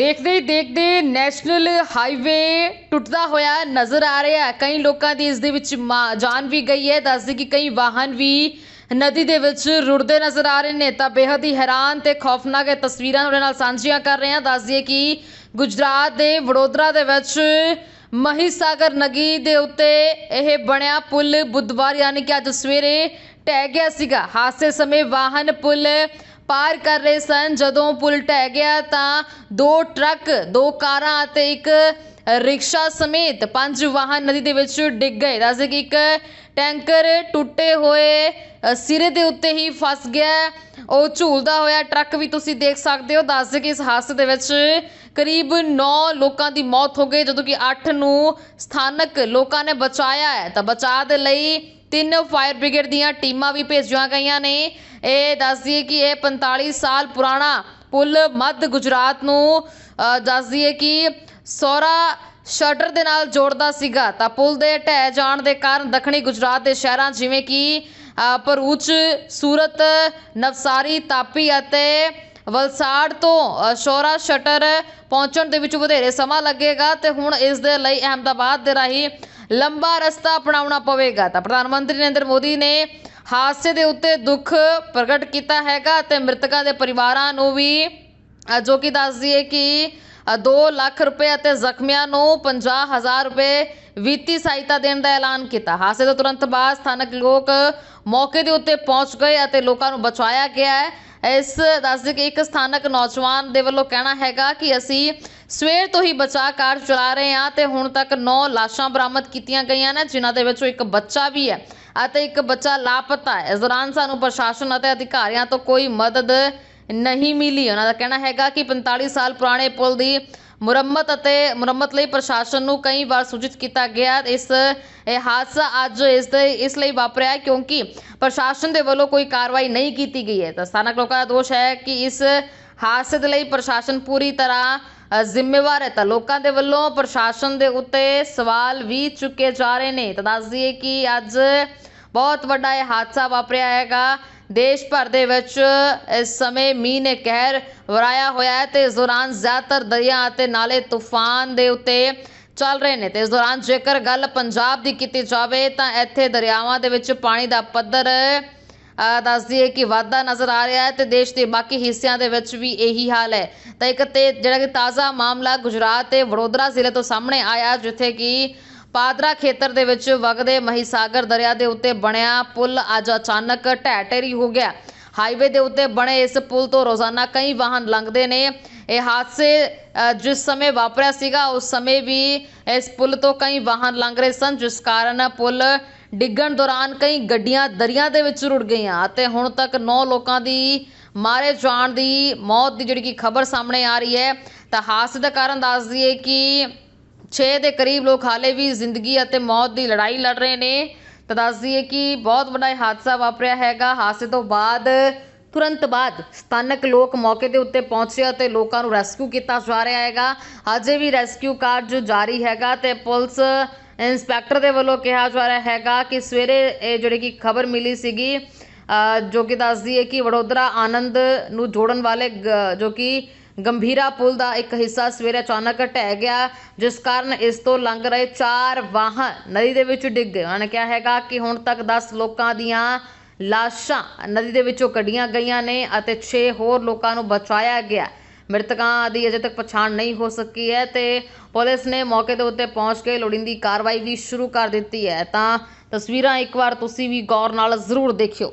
ਦੇਖਦੇ ਹੀ ਦੇਖਦੇ national highway ਟੁੱਟਦਾ ਹੋਇਆ ਨਜ਼ਰ ਆ ਰਿਹਾ ਹੈ। ਕਈ ਲੋਕਾਂ ਦੀ ਇਸ ਦੇ ਵਿੱਚ ਮਾ- ਜਾਨ ਵੀ ਗਈ ਹੈ। ਦੱਸਦੇ ਕਿ ਕਈ ਵਾਹਨ ਵੀ ਨਦੀ ਦੇ ਵਿੱਚ ਰੁੜਦੇ ਨਜ਼ਰ ਆ ਰਹੇ ਨੇ। ਤਾਂ ਬੇहद ਹੀ ਹੈਰਾਨ ਤੇ ਖੌਫਨਾਕ ਇਹ ਤਸਵੀਰਾਂ ਤੁਹਾਡੇ ਨਾਲ ਸਾਂਝੀਆਂ ਕਰ ਰਹੇ ਹਾਂ। ਦੱਸ ਦਈਏ ਕਿ ਗੁਜਰਾਤ ਦੇ ਵਡੋਦਰਾ ਦੇ ਵਿੱਚ ਮਹੀਸਾਗਰ ਨਦੀ ਦੇ ਉੱਤੇ ਇਹ ਬਣਿਆ ਪੁਲ ਬੁੱਧਵਾਰ, ਯਾਨੀ ਕਿ ਅੱਜ ਸਵੇਰੇ ਢਹਿ ਗਿਆ ਸੀਗਾ। ਹਾਦਸੇ ਸਮੇਂ ਵਾਹਨ ਪੁਲ ਪਾਰ ਕਰ ਰਹੇ ਸਨ। ਜਦੋਂ ਪੁਲ ਢਹਿ ਗਿਆ ਤਾਂ ਦੋ ਟਰੱਕ, ਦੋ ਕਾਰਾਂ ਅਤੇ ਇੱਕ ਰਿਕਸ਼ਾ ਸਮੇਤ ਪੰਜ ਵਾਹਨ ਨਦੀ ਦੇ ਵਿੱਚ ਡਿੱਗ ਗਏ। ਦੱਸਦੇ ਕਿ ਇੱਕ ਟੈਂਕਰ ਟੁੱਟੇ ਹੋਏ ਸਿਰੇ ਦੇ ਉੱਤੇ ਹੀ ਫਸ ਗਿਆ। ਉਹ ਝੂਲਦਾ ਹੋਇਆ ਟਰੱਕ ਵੀ ਤੁਸੀਂ ਦੇਖ ਸਕਦੇ ਹੋ। ਦੱਸਦੇ ਕਿ ਇਸ ਹਾਦਸੇ ਦੇ ਵਿੱਚ ਕਰੀਬ 9 ਲੋਕਾਂ ਦੀ ਮੌਤ ਹੋ ਗਈ। ਜਦੋਂ ਕਿ 8 ਨੂੰ ਸਥਾਨਕ ਲੋਕਾਂ ਨੇ ਬਚਾਇਆ ਹੈ, ਤਾਂ ਬਚਾਅ ਦੇ ਲਈ ਤਿੰਨ ਫਾਇਰ ਬ੍ਰਿਗੇਡ ਦੀਆਂ ਟੀਮਾਂ ਵੀ ਭੇਜੀਆਂ ਗਈਆਂ ਨੇ। ਇਹ ਦੱਸ ਦਈਏ ਕਿ ਇਹ 45 ਸਾਲ ਪੁਰਾਣਾ ਪੁਲ ਮੱਧ ਗੁਜਰਾਤ ਨੂੰ ਅ, ਦੱਸ ਦਈਏ ਕਿ ਸੌਰਾ ਸ਼ਟਰ ਦੇ ਨਾਲ ਜੋੜਦਾ ਸੀਗਾ। ਤਾਂ ਪੁਲ ਦੇ ਢਹਿ ਜਾਣ ਦੇ ਕਾਰਨ ਦੱਖਣੀ ਗੁਜਰਾਤ ਦੇ ਸ਼ਹਿਰਾਂ ਜਿਵੇਂ ਕਿ ਭਰੂਚ ਸੂਰਤ ਨਵਸਾਰੀ ਤਾਪੀ ਅਤੇ ਵਲਸਾੜ ਤੋਂ ਅ, ਸ਼ੌਰਾ ਸ਼ਟਰ ਪਹੁੰਚਣ ਦੇ ਵਿੱਚ ਵਧੇਰੇ ਸਮਾਂ ਲੱਗੇਗਾ ਤੇ ਹੁਣ ਇਸ ਦੇ ਲਈ ਅਹਿਮਦਾਬਾਦ ਦੇ ਰਾਹੀਂ ਲੰਬਾ ਰਸਤਾ ਅਪਣਾਉਣਾ ਪਵੇਗਾ। ਤਾਂ ਪ੍ਰਧਾਨ ਮੰਤਰੀ ਨਰਿੰਦਰ ਮੋਦੀ ਨੇ ਹਾਦਸੇ ਦੇ ਉੱਤੇ ਦੁੱਖ ਪ੍ਰਗਟ ਕੀਤਾ ਹੈਗਾ ਤੇ ਮ੍ਰਿਤਕਾਂ ਦੇ ਪਰਿਵਾਰਾਂ ਨੂੰ ਵੀ ਜੋ ਕਿ ਦੱਸਦੀ ਹੈ ਕਿ 2 ਲੱਖ ਰੁਪਏ ਅਤੇ ਜ਼ਖਮੀਆਂ ਨੂੰ 50000 ਰੁਪਏ ਵਿੱਤੀ ਸਹਾਇਤਾ ਦੇਣ ਦਾ ਐਲਾਨ ਕੀਤਾ। ਹਾਦਸੇ ਤੋਂ ਤੁਰੰਤ ਬਾਅਦ ਸਥਾਨਕ ਲੋਕ ਮੌਕੇ ਦੇ ਉੱਤੇ ਪਹੁੰਚ ਗਏ ਅਤੇ ਲੋਕਾਂ ਨੂੰ ਬਚਾਇਆ ਗਿਆ ਹੈ। ਇਸ ਦੱਸਦੇ ਕਿ ਇੱਕ ਸਥਾਨਕ ਨੌਜਵਾਨ ਦੇ ਵੱਲੋਂ ਕਹਿਣਾ ਹੈਗਾ ਕਿ ਅਸੀਂ ਸਵੇਰ ਤੋਂ ਹੀ ਬਚਾਅ ਕਾਰਜ ਚਲਾ ਰਹੇ ਹਾਂ ਤੇ ਹੁਣ ਤੱਕ 9 ਲਾਸ਼ਾਂ ਬਰਾਮਦ ਕੀਤੀਆਂ ਗਈਆਂ ਨੇ, ਜਿਨ੍ਹਾਂ ਦੇ ਵਿੱਚੋਂ ਇੱਕ ਬੱਚਾ ਵੀ ਹੈ ਅਤੇ ਇੱਕ ਬੱਚਾ ਲਾਪਤਾ ਹੈ। ਇਸ ਦੌਰਾਨ ਸਾਨੂੰ ਪ੍ਰਸ਼ਾਸਨ ਅਤੇ ਅਧਿਕਾਰੀਆਂ ਤੋਂ ਕੋਈ ਮਦਦ ਨਹੀਂ ਮਿਲੀ। ਉਹਨਾਂ ਦਾ ਕਹਿਣਾ ਹੈਗਾ ਕਿ 45 ਸਾਲ ਪੁਰਾਣੇ ਪੁਲ ਦੀ ਮੁਰੰਮਤ ਅਤੇ ਮੁਰੰਮਤ ਲਈ ਪ੍ਰਸ਼ਾਸਨ ਨੂੰ ਕਈ ਵਾਰ ਸੂਚਿਤ ਕੀਤਾ ਗਿਆ। ਇਸ, ਇਹ ਹਾਦਸਾ ਅੱਜ ਇਸ ਦੇ, ਇਸ ਲਈ ਵਾਪਰਿਆ ਕਿਉਂਕਿ ਪ੍ਰਸ਼ਾਸਨ ਦੇ ਵੱਲੋਂ ਕੋਈ ਕਾਰਵਾਈ ਨਹੀਂ ਕੀਤੀ ਗਈ ਹੈ। ਤਾਂ ਸਥਾਨਕ ਲੋਕਾਂ ਦਾ ਦੋਸ਼ ਹੈ ਕਿ ਇਸ ਹਾਦਸੇ ਦੇ ਲਈ ਪ੍ਰਸ਼ਾਸਨ ਪੂਰੀ ਤਰ੍ਹਾਂ ਜ਼ਿੰਮੇਵਾਰ ਹੈ ਤਾਂ ਲੋਕਾਂ ਦੇ ਵੱਲੋਂ ਪ੍ਰਸ਼ਾਸਨ ਦੇ ਉੱਤੇ ਸਵਾਲ ਵੀ ਚੁੱਕੇ ਜਾ ਰਹੇ ਨੇ। ਤਾਂ ਦੱਸ ਦਈਏ ਕਿ ਅੱਜ ਬਹੁਤ ਵੱਡਾ ਇਹ ਹਾਦਸਾ ਵਾਪਰਿਆ ਹੈਗਾ। ਦੇਸ਼ ਭਰ ਦੇ ਵਿੱਚ ਇਸ ਸਮੇਂ ਮੀਂਹ ਨੇ ਕਹਿਰ ਵਰਾਇਆ ਹੋਇਆ ਹੈ ਤੇ ਇਸ ਦੌਰਾਨ ਜ਼ਿਆਦਾਤਰ ਦਰਿਆ ਅਤੇ ਨਾਲੇ ਤੂਫਾਨ ਦੇ ਉੱਤੇ ਚੱਲ ਰਹੇ ਨੇ। ਤੇ ਇਸ ਦੌਰਾਨ ਜੇਕਰ ਗੱਲ ਪੰਜਾਬ ਦੀ ਕੀਤੀ ਜਾਵੇ ਤਾਂ ਇੱਥੇ ਦਰਿਆਵਾਂ ਦੇ ਵਿੱਚ ਪਾਣੀ ਦਾ ਪੱਧਰ ਦੱਸ ਦਈਏ ਕਿ ਵਾਧਾ ਨਜ਼ਰ ਆ ਰਿਹਾ ਹੈ ਤੇ ਦੇਸ਼ ਦੇ ਬਾਕੀ ਹਿੱਸਿਆਂ ਦੇ ਵਿੱਚ ਵੀ ਇਹੀ ਹਾਲ ਹੈ। ਤਾਂ ਇੱਕ ਤੇ ਜਿਹੜਾ ਕਿ ਤਾਜ਼ਾ ਮਾਮਲਾ ਗੁਜਰਾਤ ਤੇ ਵਡੋਦਰਾ ਜ਼ਿਲ੍ਹੇ ਤੋਂ ਸਾਹਮਣੇ ਆਇਆ ਜਿੱਥੇ ਕਿ ਪਾਦਰਾ ਖੇਤਰ ਦੇ ਵਿੱਚ ਵਗਦੇ ਮਹੀਸਾਗਰ ਦਰਿਆ ਦੇ ਉੱਤੇ ਬਣਿਆ ਪੁਲ ਅੱਜ ਅਚਾਨਕ ਢਹਿ ਢੇਰੀ ਹੋ ਗਿਆ। ਹਾਈਵੇ ਦੇ ਉੱਤੇ ਬਣੇ ਇਸ ਪੁਲ ਤੋਂ ਰੋਜ਼ਾਨਾ ਕਈ ਵਾਹਨ ਲੰਘਦੇ ਨੇ। ਇਹ ਹਾਦਸੇ ਅ, ਜਿਸ ਸਮੇਂ ਵਾਪਰਿਆ ਸੀਗਾ ਉਸ ਸਮੇਂ ਵੀ ਇਸ ਪੁਲ ਤੋਂ ਕਈ ਵਾਹਨ ਲੰਘ ਰਹੇ ਸਨ ਜਿਸ ਕਾਰਨ ਪੁਲ ਡਿੱਗਣ ਦੌਰਾਨ ਕਈ ਗੱਡੀਆਂ ਦਰਿਆ ਦੇ ਵਿੱਚ ਰੁੜ ਗਈਆਂ ਅਤੇ ਹੁਣ ਤੱਕ 9 ਲੋਕਾਂ ਦੀ ਮਾਰੇ ਜਾਣ ਦੀ ਮੌਤ ਦੀ ਜਿਹੜੀ ਕਿ ਖਬਰ ਸਾਹਮਣੇ ਆ ਰਹੀ ਹੈ। ਤਾਂ ਹਾਦਸੇ ਦਾ ਕਾਰਨ ਦੱਸ ਦਈਏ ਕਿ 6 ਦੇ ਕਰੀਬ ਲੋਕ ਹਾਲੇ ਵੀ ਜ਼ਿੰਦਗੀ ਅਤੇ ਮੌਤ ਦੀ ਲੜਾਈ ਲੜ ਰਹੇ ਨੇ। ਤਾਂ ਦੱਸ ਦਈਏ ਕਿ ਬਹੁਤ ਵੱਡਾ ਹਾਦਸਾ ਵਾਪਰਿਆ ਹੈਗਾ। ਹਾਦਸੇ ਤੋਂ ਬਾਅਦ ਤੁਰੰਤ ਬਾਅਦ ਸਥਾਨਕ ਲੋਕ ਮੌਕੇ ਦੇ ਉੱਤੇ ਪਹੁੰਚੇ ਅਤੇ ਲੋਕਾਂ ਨੂੰ ਰੈਸਕਿਊ ਕੀਤਾ ਜਾ ਰਿਹਾ ਹੈਗਾ। ਅਜੇ ਵੀ ਰੈਸਕਿਊ ਕਾਰਜ ਜਾਰੀ ਹੈਗਾ ਤੇ ਪੁਲਿਸ ਇੰਸਪੈਕਟਰ ਦੇ ਵੱਲੋਂ ਕਿਹਾ ਜਾ ਰਿਹਾ ਹੈਗਾ ਕਿ ਸਵੇਰੇ ਇਹ ਜਿਹੜੀ ਕਿ ਖਬਰ ਮਿਲੀ ਸੀਗੀ ਜੋ ਕਿ ਦੱਸਦੀ ਹੈ ਕਿ ਵਡੋਦਰਾ ਆਨੰਦ ਨੂੰ ਜੋੜਨ ਵਾਲੇ ਗ- ਜੋ ਕਿ ਗੰਭੀਰਾ ਪੁਲ ਦਾ ਇੱਕ ਹਿੱਸਾ ਸਵੇਰੇ ਅਚਾਨਕ ਢਹਿ ਗਿਆ, ਜਿਸ ਕਾਰਨ ਇਸ ਤੋਂ ਲੰਘ ਰਹੇ ਚਾਰ ਵਾਹਨ ਨਦੀ ਦੇ ਵਿੱਚ ਡਿੱਗ ਗਏ। ਉਹਨਾਂ ਨੇ ਕਿਹਾ ਹੈਗਾ ਕਿ ਹੁਣ ਤੱਕ 10 ਲੋਕਾਂ ਦੀਆਂ ਲਾਸ਼ਾਂ ਨਦੀ ਦੇ ਵਿੱਚੋਂ ਕੱਢੀਆਂ ਗਈਆਂ ਨੇ ਅਤੇ 6 ਹੋਰ ਲੋਕਾਂ ਨੂੰ ਬਚਾਇਆ ਗਿਆ। ਮ੍ਰਿਤਕਾਂ ਦੀ ਅਜੇ ਤੱਕ ਪਛਾਣ ਨਹੀਂ ਹੋ ਸਕੀ ਹੈ ਤੇ ਪੁਲਿਸ ਨੇ ਮੌਕੇ ਦੇ ਉੱਤੇ ਪਹੁੰਚ ਕੇ ਲੋੜੀਂਦੀ ਕਾਰਵਾਈ ਵੀ ਸ਼ੁਰੂ ਕਰ ਦਿੱਤੀ ਹੈ। ਤਾਂ ਤਸਵੀਰਾਂ ਇੱਕ ਵਾਰ ਤੁਸੀਂ ਵੀ ਗੌਰ ਨਾਲ ਜ਼ਰੂਰ ਦੇਖਿਓ।